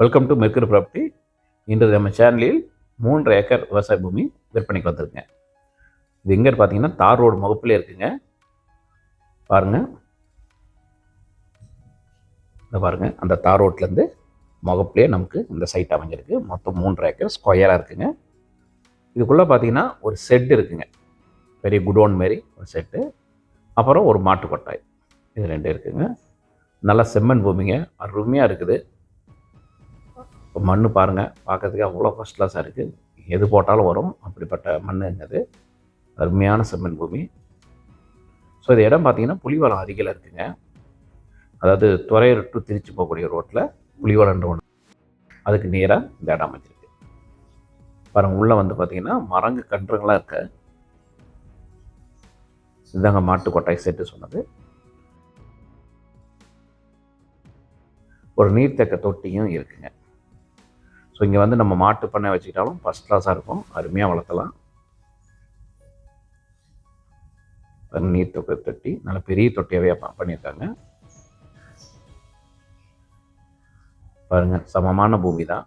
Welcome to மெர்க்கர் property இன்று நம்ம சேனலில் மூன்று ஏக்கர் விவசாய பூமி விற்பனைக்கு வந்திருக்குங்க. இது எங்கே பார்த்தீங்கன்னா தார் ரோடு முகப்பிலே இருக்குங்க. பாருங்கள் இந்த பாருங்க. அந்த தார் ரோட்லேருந்து முகப்பிலே நமக்கு இந்த சைட் அமைஞ்சிருக்கு. மொத்தம் மூன்று ஏக்கர் ஸ்கொயராக இருக்குங்க. இதுக்குள்ளே பார்த்தீங்கன்னா ஒரு செட் இருக்குங்க. பெரிய குடோன் மாரி ஒரு செட்டு அப்புறம் ஒரு மாட்டுக்கொட்டாய். இது ரெண்டு இருக்குங்க. நல்லா செம்மண் பூமிங்க. அருமையாக இருக்குது. இப்போ மண் பாருங்கள் பார்க்கறதுக்கு அவ்வளோ ஃபஸ்ட் கிளாஸாக இருக்குது எது போட்டாலும் வரும். அப்படிப்பட்ட மண்ணுங்கிறது அருமையான செம்மண் பூமி. ஸோ இது இடம் பார்த்தீங்கன்னா புலிவளம் அருகில் இருக்குங்க. அதாவது துறையூர் டு திருச்சி போகக்கூடிய ரோட்டில் புலிவளன்ற ஒன்று அதுக்கு நேராக இந்த இடம் அமைச்சிருக்கு பாருங்கள் உள்ளே வந்து பார்த்தீங்கன்னா மரங்கு கன்றுங்களாக இருக்கு. இதாங்க மாட்டு கொட்டாய் செட்டு சொன்னது. ஒரு நீர்த்தக்க தொட்டியும் இருக்குங்க. ஸோ இங்கே வந்து நம்ம மாட்டு பண்ணை வச்சுக்கிட்டாலும் ஃபஸ்ட் கிளாஸாக இருக்கும். அருமையாக வளர்த்தலாம் நீர் தொக்க தொட்டி. நல்ல பெரிய தொட்டியாகவே ப- பண்ணியிருக்காங்க. பாருங்க சமமான பூமி தான்.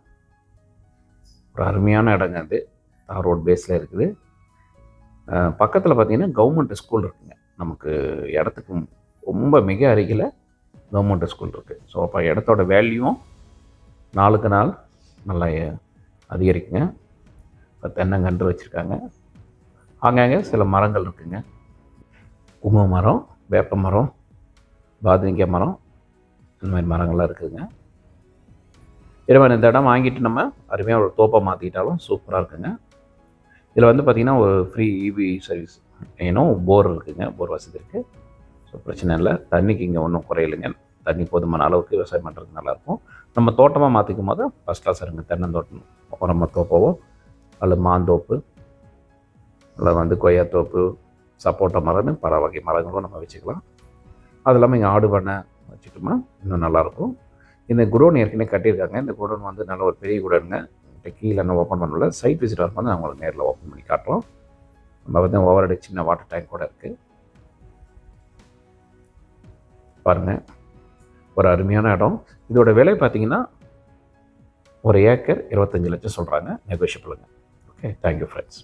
ஒரு அருமையான இடங்க அது. தார் ரோட் பேஸில் இருக்குது. பக்கத்தில் பார்த்தீங்கன்னா கவர்மெண்ட் ஸ்கூல் இருக்குங்க. நமக்கு இடத்துக்கு ரொம்ப மிக அருகில் கவர்மெண்ட் ஸ்கூல் இருக்குது ஸோ அப்போ இடத்தோட வேல்யூவும் நாளுக்கு நாள் நல்லா அதிகரிக்குங்க. இப்போ தென்னங்கன்று வச்சுருக்காங்க. ஆங்காங்க சில மரங்கள் இருக்குங்க. குங்கும மரம் வேப்ப மரம் பாதுங்கிய மரம் இந்த மாதிரி மரங்கள்லாம் இருக்குதுங்க. இருவன் இந்த இடம் வாங்கிட்டு நம்ம அருமையாக ஒரு தோப்பை மாற்றிக்கிட்டாலும் சூப்பராக இருக்குங்க. இதில் வந்து பார்த்திங்கன்னா ஒரு ஃப்ரீ இபி சர்வீஸ் ஏன்னா போர் இருக்குதுங்க போர் வசதி இருக்குது ஸோ பிரச்சனை இல்லை. தண்ணிக்கு இங்கே ஒன்றும் குறையலைங்க. தண்ணி போதுமான அளவுக்கு விவசாயம் பண்ணுறதுக்கு நல்லாயிருக்கும். நம்ம தோட்டமாக மாற்றிக்கும் போது ஃபஸ்ட் கிளாஸ் இருங்க தென்னந்தோட்டம் உரம தோப்பவோ அல்லது மாந்தோப்பு அல்லது வந்து கொய்யாத்தோப்பு சப்போட்டா மரம் பல வகை மரங்களும் நம்ம வச்சுக்கலாம். அது இல்லாமல் இங்கே ஆடு பண்ணை வச்சுட்டோம்னா இன்னும் நல்லாயிருக்கும். இந்த குடோன் ஏற்கனவே கட்டியிருக்காங்க. இந்த குடோன் வந்து நல்ல ஒரு பெரிய குடோனுங்க. கீழே என்ன ஓப்பன் பண்ணல சைட் விசிட் வரும்போது நான் உங்களுக்கு நேரில் ஓப்பன் பண்ணி காட்டுறோம். நம்ம வந்து ஓவரடி சின்ன வாட்டர் டேங்க் கூட இருக்குது பாருங்கள் ஒரு அருமையான இடம். இதோட விலை பார்த்தீங்கன்னா ஒரு ஏக்கர் இருபத்தஞ்சு லட்சம் சொல்கிறாங்க நெகோஷியபிளுங்க ஓகே தேங்க்யூ ஃப்ரெண்ட்ஸ்